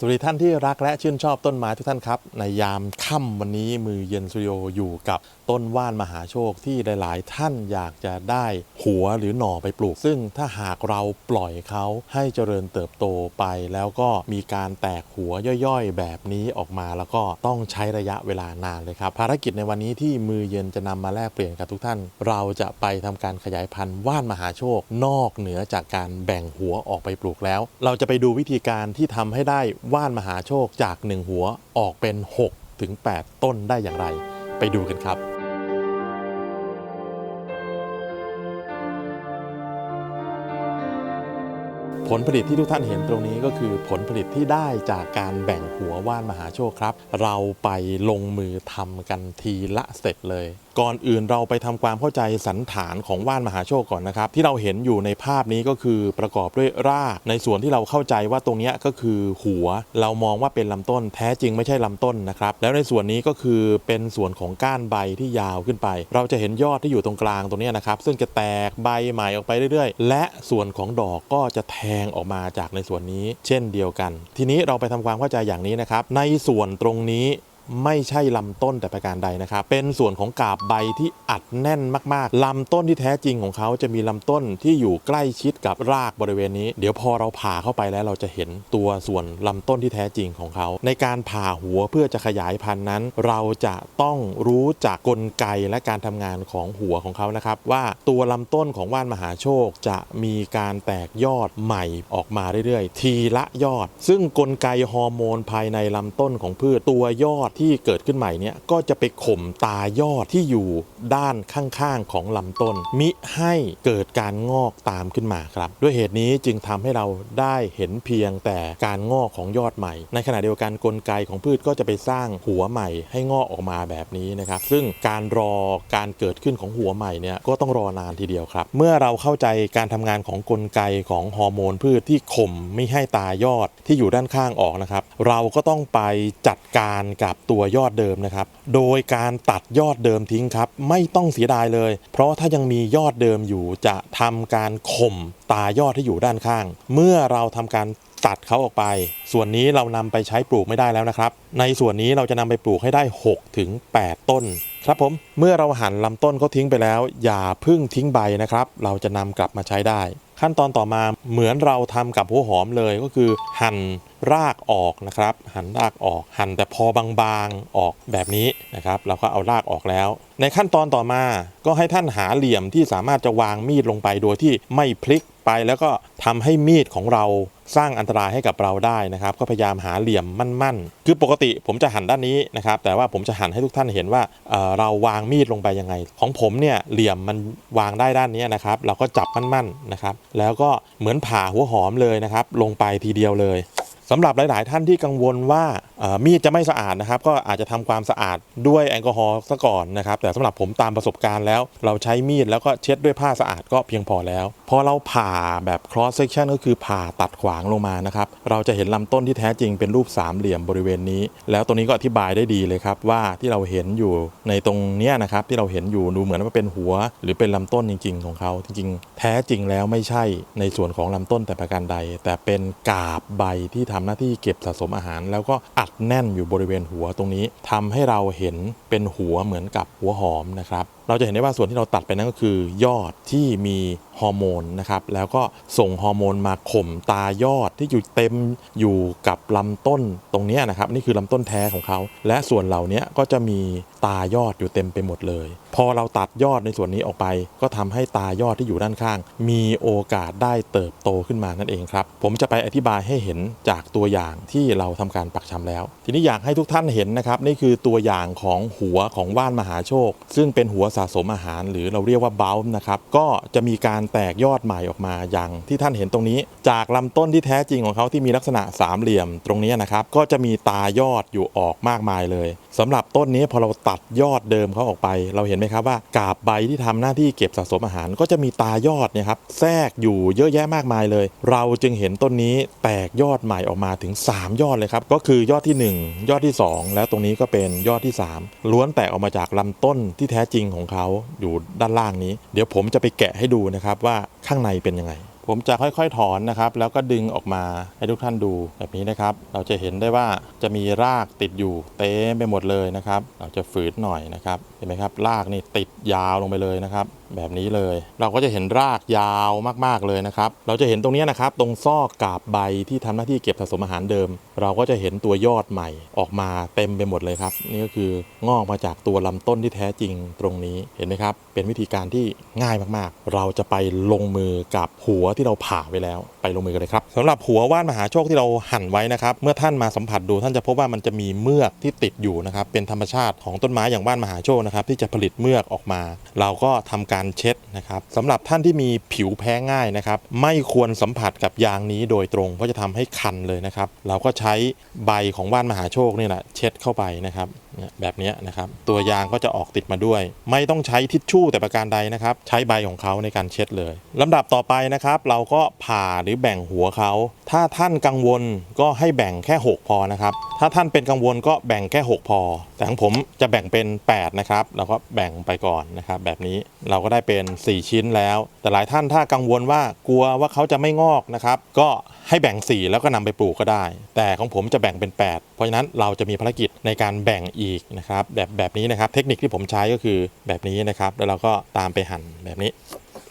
สวัสดีท่านที่รักและชื่นชอบต้นไม้ทุกท่านครับ ในยามค่ำวันนี้มือเย็นสตูดิโออยู่กับต้นว่านมหาโชคที่หลาย ๆ ท่านอยากจะได้หัวหรือหน่อไปปลูก ซึ่งถ้าหากเราปล่อยเขาให้เจริญเติบโตไป แล้วก็มีการแตกหัวย่อย ๆ แบบนี้ออกมาแล้วก็ต้องใช้ระยะเวลานานเลยครับ ภารกิจในวันนี้ที่มือเย็นจะนำมาแลกเปลี่ยนกับทุกท่าน เราจะไปทำการขยายพันธุ์ว่านมหาโชคนอกเหนือจากการแบ่งหัวออกไปปลูกแล้ว เราจะไปดูวิธีการที่ทำให้ได้ว่านมหาโชคจากหนึ่งหัวออกเป็น 6 ถึง 8 ต้นได้อย่างไร ไปดูกันครับผลผลิตที่ทุกท่านเห็นตรงนี้ก็คือผลผลิตที่ได้จากการแบ่งหัวว่านมหาโชคครับ เราไปลงมือทำกันทีละสเต็ปเลย ก่อนอื่นเราไปทำความเข้าใจสันฐานของว่านมหาโชคก่อนนะครับ ที่เราเห็นอยู่ในภาพนี้ก็คือประกอบด้วยรากในส่วนที่เราเข้าใจว่าตรงนี้ก็คือหัว เรามองว่าเป็นลำต้นแท้จริงไม่ใช่ลำต้นนะครับ แล้วในส่วนนี้ก็คือเป็นส่วนของก้านใบที่ยาวขึ้นไป เราจะเห็นยอดที่อยู่ตรงกลางตรงนี้นะครับ ซึ่งจะแตกใบใหม่ออกไปเรื่อยๆ และส่วนของดอกก็จะแทงออกมาจากในส่วนนี้ เช่นเดียวกัน ทีนี้เราไปทำความเข้าใจอย่างนี้นะครับในส่วนตรงนี้ ไม่ใช่ลำต้นแต่ประการใดนะครับ เป็นส่วนของกาบใบที่อัดแน่นมากๆ ลำต้นที่แท้จริงของเขาจะมีลำต้นที่อยู่ใกล้ชิดกับรากบริเวณนี้ เดี๋ยวพอเราผ่าเข้าไปแล้วเราจะเห็นตัวส่วนลำต้นที่แท้จริงของเขา ในการผ่าหัวเพื่อจะขยายพันธุ์นั้น เราจะต้องรู้จักกลไกและการทำงานของหัวของเขานะครับ ว่าตัวลำต้นของว่านมหาโชคจะมีการแตกยอดใหม่ออกมาเรื่อยๆ ทีละยอด ซึ่งกลไกฮอร์โมนภายในลำต้นของพืชตัวยอดที่เกิดขึ้นใหม่เนี่ยก็จะไปข่มตายอดที่อยู่ด้านข้างๆของลำต้น มิให้เกิดการงอกตามขึ้นมาครับ ด้วยเหตุนี้จึงทำให้เราได้เห็นเพียงแต่การงอกของยอดใหม่ ในขณะเดียวกันกลไกของพืชก็จะไปสร้างหัวใหม่ให้งอกออกมาแบบนี้นะครับ ซึ่งการรอการเกิดขึ้นของหัวใหม่เนี่ยก็ต้องรอนานทีเดียวครับ เมื่อเราเข้าใจการทำงานของกลไกของฮอร์โมนพืชที่ข่มไม่ให้ตายอดที่อยู่ด้านข้างออกนะครับ เราก็ต้องไปจัดการกับตัวยอดเดิมนะครับ โดยการตัดยอดเดิมทิ้งครับ ไม่ต้องเสียดายเลย เพราะถ้ายังมียอดเดิมอยู่จะทำการข่มตายอดที่อยู่ด้านข้าง เมื่อเราทำการตัดเขาออกไป ส่วนนี้เรานำไปใช้ปลูกไม่ได้แล้วนะครับ ในส่วนนี้เราจะนำไปปลูกให้ได้6ถึง8ต้น ครับผมเมื่อเราหั่นลำต้นเขาทิ้งไปแล้ว อย่าพึ่งทิ้งใบนะครับ เราจะนำกลับมาใช้ได้ ขั้นตอนต่อมาเหมือนเราทำกับหัวหอมเลยก็คือ หั่นรากออกนะครับ หั่นรากออก หั่นแต่พอบางๆออกแบบนี้นะครับเราก็เอารากออกแล้ว ในขั้นตอนต่อมาก็ให้ท่านหาเหลี่ยมที่สามารถจะวางมีดลงไปโดยที่ไม่พลิกไป แล้วก็ทำให้มีดของเรา สร้างอันตรายให้กับเราได้นะครับ ก็พยายามหาเหลี่ยมมั่นๆ คือปกติผมจะหันด้านนี้นะครับ แต่ว่าผมจะหันให้ทุกท่านเห็นว่าเเราวางมีดลงไปยังไง ของผมเนี่ยเหลี่ยมมันวางได้ด้านนี้นะครับ เราก็จับมั่นๆนะครับ แล้วก็เหมือนผ่าหัวหอมเลยนะครับ ลงไปทีเดียวเลย สำหรับหลาย ๆ ท่านที่กังวลว่ามีดจะไม่สะอาดนะครับ ก็อาจจะทำความสะอาดด้วยแอลกอฮอล์ซะก่อนนะครับ แต่สำหรับผมตามประสบการณ์แล้ว เราใช้มีดแล้วก็เช็ดด้วยผ้าสะอาดก็เพียงพอแล้ว พอเราผ่าแบบ cross section ก็คือผ่าตัดขวางลงมานะครับ เราจะเห็นลำต้นที่แท้จริงเป็นรูปสามเหลี่ยมบริเวณนี้ แล้วตรงนี้ก็อธิบายได้ดีเลยครับว่าที่เราเห็นอยู่ในตรงเนี้ยนะครับที่เราเห็นอยู่ดูเหมือนว่าเป็นหัว หรือเป็นลำต้นจริง ๆ ของเขาจริง ๆ แท้จริงแล้วไม่ใช่ในส่วนของลำต้นแต่ประการใด แต่เป็นกาบใบที่ทาทำหน้าที่เก็บสะสมอาหาร แล้วก็อัดแน่นอยู่บริเวณหัวตรงนี้ทำให้เราเห็นเป็นหัวเหมือนกับหัวหอมนะครับ เราจะเห็นได้ว่าส่วนที่เราตัดไปนั่นก็คือยอดที่มีฮอร์โมนนะครับแล้วก็ส่งฮอร์โมนมาข่มตายอดที่อยู่เต็มอยู่กับลำต้นตรงนี้นะครับนี่คือลำต้นแท้ของเขา และส่วนเหล่านี้ก็จะมีตายอดอยู่เต็มไปหมดเลย พอเราตัดยอดในส่วนนี้ออกไป ก็ทำให้ตายอดที่อยู่ด้านข้าง มีโอกาสได้เติบโตขึ้นมานั่นเองครับ ผมจะไปอธิบายให้เห็นจากตัวอย่างที่เราทำการปักชำแล้ว ทีนี้อยากให้ทุกท่านเห็นนะครับนี่คือตัวอย่างของหัวของว่านมหาโชค ซึ่งเป็นหัวสะสมอาหาร หรือเราเรียกว่าเบลนะครับก็จะมีการแตกยอดใหม่ออกมาอย่างที่ท่านเห็นตรงนี้ จากลำต้นที่แท้จริงของเขาที่มีลักษณะสามเหลี่ยมตรงนี้นะครับก็จะมีตายอดอยู่ออกมากมายเลยสำหรับต้นนี้พอเราตัดยอดเดิมเขาออกไป เราเห็นไหมครับว่ากาบใบที่ทำหน้าที่เก็บสะสมอาหาร ก็จะมีตายอดเนี่ยครับแทรกอยู่เยอะแยะมากมายเลย เราจึงเห็นต้นนี้แตกยอดใหม่ออกมาถึง 3 ยอดเลยครับก็คือยอดที่ 1 ยอดที่ 2 แล้วตรงนี้ก็เป็นยอดที่ 3 ล้วนแตกออกมาจากลำต้นที่แท้จริงของเขาอยู่ด้านล่างนี้ เดี๋ยวผมจะไปแกะให้ดูนะครับว่าข้างในเป็นยังไง ผมจะค่อยๆถอนนะครับ แล้วก็ดึงออกมาให้ทุกท่านดูแบบนี้นะครับ เราจะเห็นได้ว่าจะมีรากติดอยู่เต็มไปหมดเลยนะครับ เราจะฝืนหน่อยนะครับเห็นไหมครับรากนี่ติดยาวลงไปเลยนะครับ แบบนี้เลย เราก็จะเห็นรากยาวมากๆเลยนะครับ เราจะเห็นตรงนี้นะครับ ตรงซอกกาบใบที่ทำหน้าที่เก็บสะสมอาหารเดิม เราก็จะเห็นตัวยอดใหม่ออกมาเต็มไปหมดเลยครับ นี่ก็คืองอกมาจากตัวลำต้นที่แท้จริงตรงนี้เห็นไหมครับ เป็นวิธีการที่ง่ายมากๆ เราจะไปลงมือกับหัวที่เราผ่าไว้แล้ว ไปลงมือกันเลยครับสำหรับหัวว่านมหาโชคที่เราหั่นไว้นะครับ เมื่อท่านมาสัมผัสดูท่านจะพบว่ามันจะมีเมือกที่ติดอยู่นะครับเป็นธรรมชาติของต้นไม้อย่างว่านมหาโชคนะครับที่จะผลิตเมือกออกมา เราก็ทำการเช็ดนะครับสำหรับท่านที่มีผิวแพ้ง่ายนะครับไม่ควรสัมผัสกับยางนี้โดยตรง เพราะจะทำให้คันเลยนะครับเราก็ใช้ใบของว่านมหาโชคนี่แหละเช็ดเข้าไปนะครับแบบนี้นะครับตัวยางก็จะออกติดมาด้วย ไม่ต้องใช้ทิชชู่แต่ประการใดนะครับ ใช้ใบของเขาในการเช็ดเลยลำดับต่อไปนะครับ เราก็ผ่าหรือแบ่งหัวเขา ถ้าท่านกังวลก็ให้แบ่งแค่ 6 พอนะครับ ถ้าท่านเป็นกังวลก็แบ่งแค่ 6 พอ แต่ของผมจะแบ่งเป็น 8 นะครับเราก็แบ่งไปก่อนนะครับ แบบนี้เราก็ได้เป็น 4 ชิ้นแล้ว แต่หลายท่านถ้ากังวลว่ากลัวว่าเขาจะไม่งอกนะครับ ก็ให้แบ่ง 4 แล้วก็นำไปปลูกก็ได้ แต่ของผมจะแบ่งเป็น 8 เพราะฉะนั้นเราจะมีภารกิจในการแบ่งอีกนะครับ แบบแบบนี้นะครับ เทคนิคที่ผมใช้ก็คือแบบนี้นะครับ แล้วเราก็ตามไปหั่นแบบนี้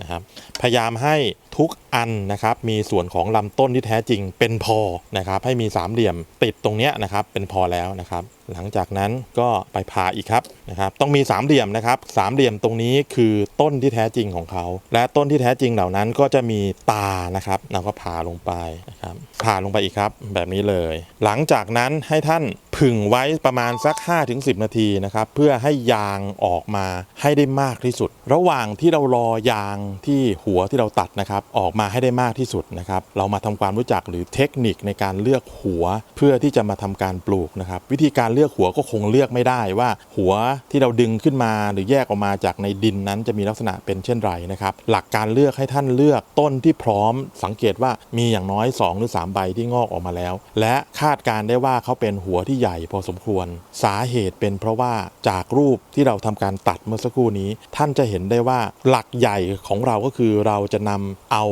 นะครับพยายามให้ทุกอันนะครับมีส่วนของลำต้นที่แท้จริงเป็นพอนะครับให้มีสามเหลี่ยมติดตรงเนี้ยนะครับเป็นพอแล้วนะครับ หลังจากนั้นก็ไปผ่าอีกครับนะครับต้องมีสามเหลี่ยมนะครับสามเหลี่ยมตรงนี้คือต้นที่แท้จริงของเขา และต้นที่แท้จริงเหล่านั้นก็จะมีตานะครับเราก็ผ่าลงไปนะครับผ่าลงไปอีกครับแบบนี้เลย หลังจากนั้นให้ท่าน ผึ่งไว้ประมาณสัก 5-10 นาทีนะครับเพื่อให้ยางออกมาให้ได้มากที่สุด ระหว่างที่เรารอยางที่หัวที่เราตัดนะครับออกมาให้ได้มากที่สุดนะครับเรามาทำความรู้จักหรือเทคนิคในการเลือกหัวเพื่อที่จะมาทำการปลูกนะครับวิธีการเลือกหัวก็คงเลือกไม่ได้ว่า หัวที่เราดึงขึ้นมาหรือแยกออกมาจากในดินนั้นจะมีลักษณะเป็นเช่นไรนะครับหลักการเลือกให้ท่านเลือกต้นที่พร้อม สังเกตว่ามีอย่างน้อย 2 หรือ 3 ใบที่งอกออกมาแล้ว และคาดการได้ว่าเขาเป็นหัวที่ใหญ่พอสมควร สาเหตุเป็นเพราะว่าจากรูปที่เราทำการตัดเมื่อสักครู่นี้ ท่านจะเห็นได้ว่าหลักใหญ่ของเราก็คือเราจะนำเอา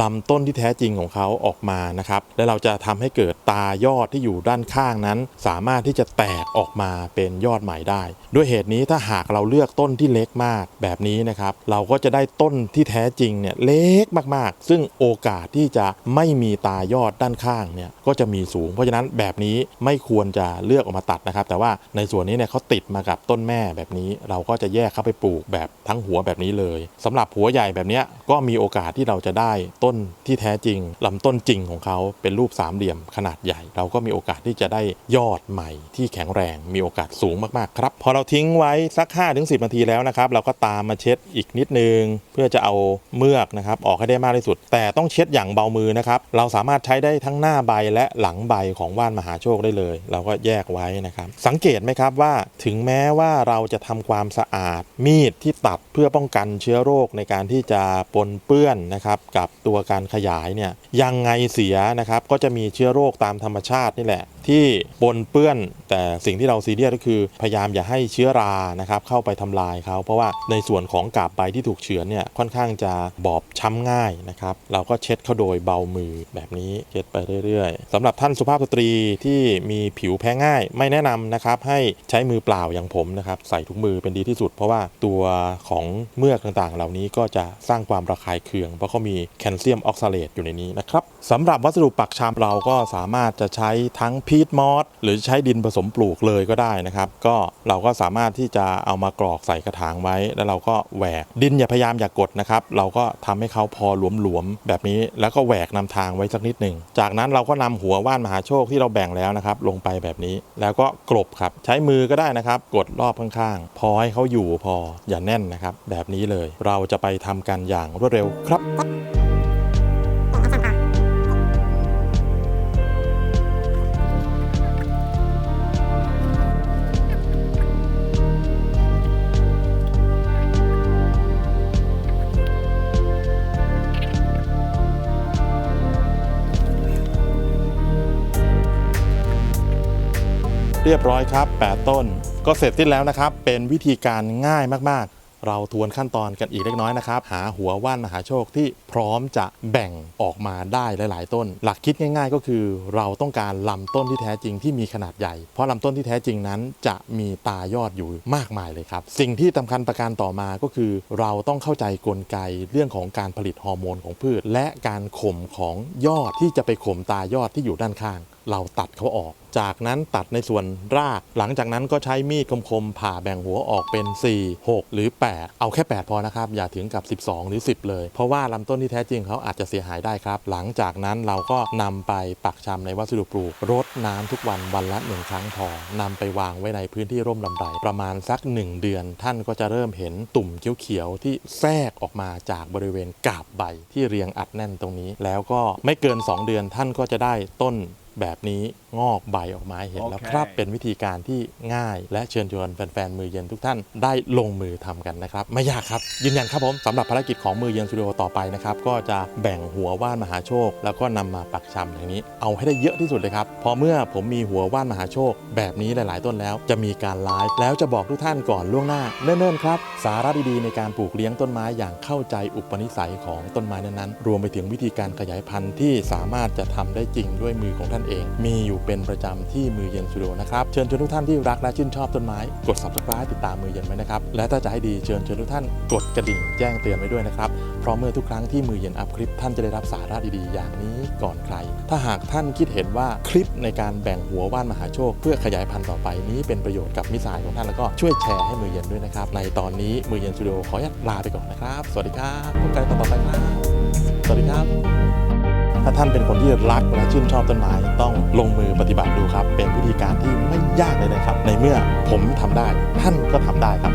ลำต้นที่แท้จริงของเขาออกมานะครับและเราจะทำให้เกิดตายอดที่อยู่ด้านข้างนั้น สามารถที่จะแตกออกมาเป็นยอดใหม่ได้ ด้วยเหตุนี้ถ้าหากเราเลือกต้นที่เล็กมากแบบนี้นะครับ เราก็จะได้ต้นที่แท้จริงเนี่ยเล็กมากๆ ซึ่งโอกาสที่จะไม่มีตายอดด้านข้างเนี่ยก็จะมีสูง เพราะฉะนั้นแบบนี้ไม่ควรจะเลือกออกมาตัดนะครับ แต่ว่าในส่วนนี้เนี่ยเขาติดมากับต้นแม่แบบนี้ เราก็จะแยกเข้าไปปลูกแบบทั้งหัวแบบนี้เลยสำหรับหัวใหญ่แบบนี้ก็มีโอกาสที่เราจะได้ต้นที่แท้จริงลำต้นจริงของเขาเป็นรูปสามเหลี่ยมขนาดใหญ่ เราก็มีโอกาสที่จะได้ยอดใหม่ที่แข็งแรงมีโอกาสสูงมากๆครับพอเราทิ้งไว้สัก 5-10 นาทีแล้วนะครับเราก็ตามมาเช็ดอีกนิดนึง เพื่อจะเอาเมือกนะครับออกให้ได้มากที่สุด แต่ต้องเช็ดอย่างเบามือนะครับเราสามารถใช้ได้ทั้งหน้าใบและหลังใบของว่านมหาโชคได้เลย เราก็แยกไว้นะครับสังเกตไหมครับว่าถึงแม้ว่าเราจะทำความสะอาด มีดที่ตัดเพื่อป้องกันเชื้อโรคในการที่จะปนเปื้อนนะครับกับตัวการขยายเนี่ยยังไงเสียนะครับก็จะมีเชื้อโรคตามธรรมชาตินี่แหละ ที่ปนเปื้อน แต่สิ่งที่เราซีเรียสก็คือ พยายามอย่าให้เชื้อรานะครับเข้าไปทำลายเขาเพราะว่าในส่วนของกาบใบที่ถูกเฉือนเนี่ยค่อนข้างจะบอบช้ำง่ายนะครับเราก็เช็ดเขาโดยเบามือแบบนี้เช็ดไปเรื่อยๆสำหรับท่านสุภาพสตรีที่มีผิวแพ้ง่าย ไม่แนะนำนะครับให้ใช้มือเปล่าอย่างผมนะครับใส่ถุงมือเป็นดีที่สุด เพราะว่าตัวของเมือกต่างๆ เหล่านี้ก็จะสร้างความระคายเคือง เพราะเขามีแคลเซียมออกซาเลตอยู่ในนี้นะครับสำหรับวัสดุปักชามเราก็สามารถจะใช้ทั้งพีีทมอสหรือใช้ดินผสมปลูกเลยก็ได้นะครับ ก็เราก็สามารถที่จะเอามากรอกใส่กระถางไว้ แล้วเราก็แหวกดินอย่าพยายามอย่ากกดนะครับ เราก็ทำให้เขาพอหลวมๆแบบนี้แล้วก็แหวกนำทางไว้สักนิดหนึ่งจากนั้นเราก็นำหัวว่านมหาโชคที่เราแบ่งแล้วนะครับลงไปแบบนี้แล้วก็กลบครับใช้มือก็ได้นะครับ กดรอบข้างๆ พอให้เขาอยู่พออย่าแน่นนะครับ แบบนี้เลยเราจะไปทำกันอย่างรวดเร็วครับ เรียบร้อยครับ 8 ต้น ก็เสร็จสิ้นแล้วนะครับ เป็นวิธีการง่ายมากๆ เราทวนขั้นตอนกันอีกเล็กน้อยนะครับ หาหัวว่านมหาโชคที่พร้อมจะแบ่งออกมาได้หลาย ๆ ต้น หลักคิดง่าย ๆ ก็คือ เราต้องการลำต้นที่แท้จริงที่มีขนาดใหญ่ เพราะลำต้นที่แท้จริงนั้นจะมีตายอดอยู่มากมายเลยครับ สิ่งที่สำคัญประการต่อมาก็คือ เราต้องเข้าใจกลไกเรื่องของการผลิตฮอร์โมนของพืช และการข่มของยอดที่จะไปข่มตายอดที่อยู่ด้านข้าง เราตัดเขาออก จากนั้นตัดในส่วนราก หลังจากนั้นก็ใช้มีดคมๆผ่าแบ่งหัวออกเป็น 4 6 หรือ 8 เอาแค่ 8 พอนะครับ อย่าถึงกับ 12 หรือ 10 เลย เพราะว่าลำต้นที่แท้จริงเขาอาจจะเสียหายได้ครับ หลังจากนั้นเราก็นำไปปักชำในวัสดุปลูกรดน้ำทุกวันวันละหนึ่งครั้งพอนำไปวางไว้ในพื้นที่ร่มลำไรประมาณสัก 1 เดือน ท่านก็จะเริ่มเห็นตุ่มเขียวๆที่แทรกออกมาจากบริเวณกาบใบที่เรียงอัดแน่นตรงนี้ แล้วก็ไม่เกิน 2 เดือนท่านก็จะได้ต้น แบบนี้ งอกใบออกมาให้เห็นแล้วครับโอเคเป็นวิธีการที่ง่ายและเชิญชวนแฟนๆมือเย็นทุกท่านได้ลงมือทำกันนะครับ ไม่ยากครับยืนยันครับผมสำหรับภารกิจของมือเย็นสตูดิโอต่อไปนะครับก็จะแบ่งหัวว่านมหาโชค แล้วก็นำมาปักชำอย่างนี้ เอาให้ได้เยอะที่สุดเลยครับพอเมื่อผมมีหัวว่านมหาโชค แบบนี้หลาย ๆ ต้นแล้ว จะมีการไลฟ์แล้วจะบอกทุกท่านก่อนล่วงหน้าเนิ่นๆครับสาระดีๆในการปลูกเลี้ยงต้นไม้อย่างเข้าใจอุปนิสัยของต้นไม้นั้นๆรวมไปถึงวิธีการขยายพันธุ์ที่สามารถจะทำได้จริงด้วยมือของท่านเอง มีอยู่เป็นประจำที่มือเย็นสตูดิโอนะครับ เชิญชวนทุกท่านที่รักและชื่นชอบต้นไม้ กด subscribe ติดตามมือเย็นไว้นะครับ และถ้าจะให้ดีเชิญชวนทุกท่านกดกระดิ่งแจ้งเตือนไว้ด้วยนะครับ เพราะเมื่อทุกครั้งที่มือเย็นอัพคลิปท่านจะได้รับสาระดีๆ อย่างนี้ก่อนใคร ถ้าหากท่านคิดเห็นว่าคลิปในการแบ่งหัวว่านมหาโชค เพื่อขยายพันธุ์ต่อไปนี้เป็นประโยชน์กับมิสายของท่านแล้วก็ช่วยแชร์ให้มือเย็นด้วยนะครับ ในตอนนี้มือเย็นสตูดิโอขออนุญาตลาไปก่อนนะครับ สวัสดีครับพบกันตอนต่อไปครับ สวัสดีครับ ถ้าท่านเป็นคนที่รักและชื่นชอบต้นไม้ต้องลงมือปฏิบัติดูครับ เป็นวิธีการที่ไม่ยากเลยนะครับ ในเมื่อผมทำได้ ท่านก็ทำได้ครับ